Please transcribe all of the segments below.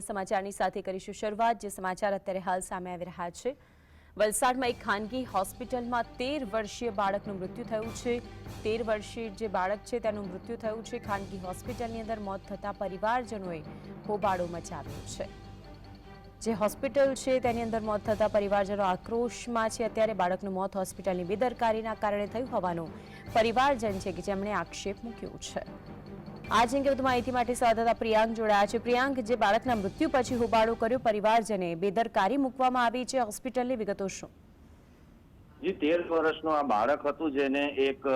સમાચારની સાથે કરીશું શરૂઆત, જે સમાચાર અત્યારે હાલ સામે આવી રહ્યા છે. વલસાડમાં એક ખાનગી હોસ્પિટલમાં તેર વર્ષીય બાળકનું મૃત્યુ થયું છે. તેર વર્ષીય જે બાળક છે, તેનું મૃત્યુ થયું છે. ખાનગી હોસ્પિટલની અંદર મોત થતાં પરિવારજનોએ હોબાળો મચાવ્યો છે. જે હોસ્પિટલ છે, તેની અંદર મોત થતાં પરિવારજનો આક્રોશમાં છે. અત્યારે બાળકનું મોત હોસ્પિટલની બેદરકારીના કારણે થયું હોવાનું પરિવારજન છે કે જેમણે આક્ષેપ મૂક્યો છે. આજ અંગે વધુ માહિતી માટે સંવાદદાતા પ્રિયાંક જોડાયા છે. પ્રિયાંક, જે બાળકના મૃત્યુ પછી હોબાળો કર્યો, પરિવારજને બેદરકારી મૂકવામાં આવી છે. હોસ્પિટલની વિગતો શું? જે, તેર વર્ષનું આ બાળક હતું જેને એક,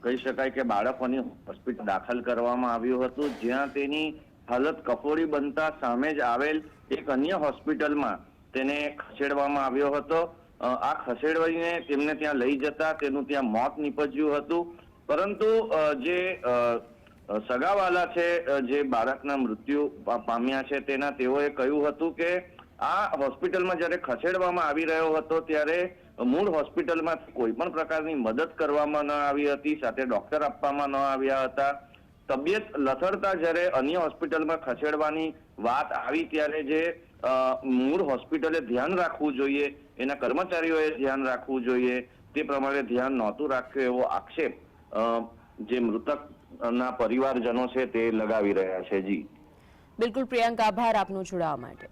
કહી શકાય કે બાળકોની હોસ્પિટલ દાખલ કરવામાં આવ્યું હતું, જ્યાં તેની હાલત કફોડી બનતા સામે જ આવેલ એક અન્ય હોસ્પિટલમાં તેને ખસેડવામાં આવ્યો હતો. આ ખસેડવાઈને તેમને ત્યાં લઈ જતા તેનું ત્યાં મોત નીપજ્યું હતું. પરંતુ જે સગાવાલા છે જે બાળકના મૃત્યુ પામ્યા છે, તેના તેઓએ કહ્યું હતું કે આ હોસ્પિટલમાં જ્યારે ખસેડવામાં આવી રહ્યો હતો, ત્યારે મૂળ હોસ્પિટલમાં કોઈ પણ પ્રકારની મદદ કરવામાં ન આવી હતી, સાથે ડોક્ટર આપવામાં ન આવ્યા હતા. તબિયત લથડતા જ્યારે અન્ય હોસ્પિટલમાં ખસેડવાની વાત આવી, ત્યારે જે મૂળ હોસ્પિટલે ધ્યાન રાખવું જોઈએ, એના કર્મચારીઓએ ધ્યાન રાખવું જોઈએ, તે પ્રમાણે ધ્યાન નહોતું રાખ્યું એવો આક્ષેપ જે મૃતકના પરિવારજનો છે તે લગાવી રહ્યા છે, જી. બિલકુલ પ્રિયંકા, આભાર આપનું, જોડાવા માટે.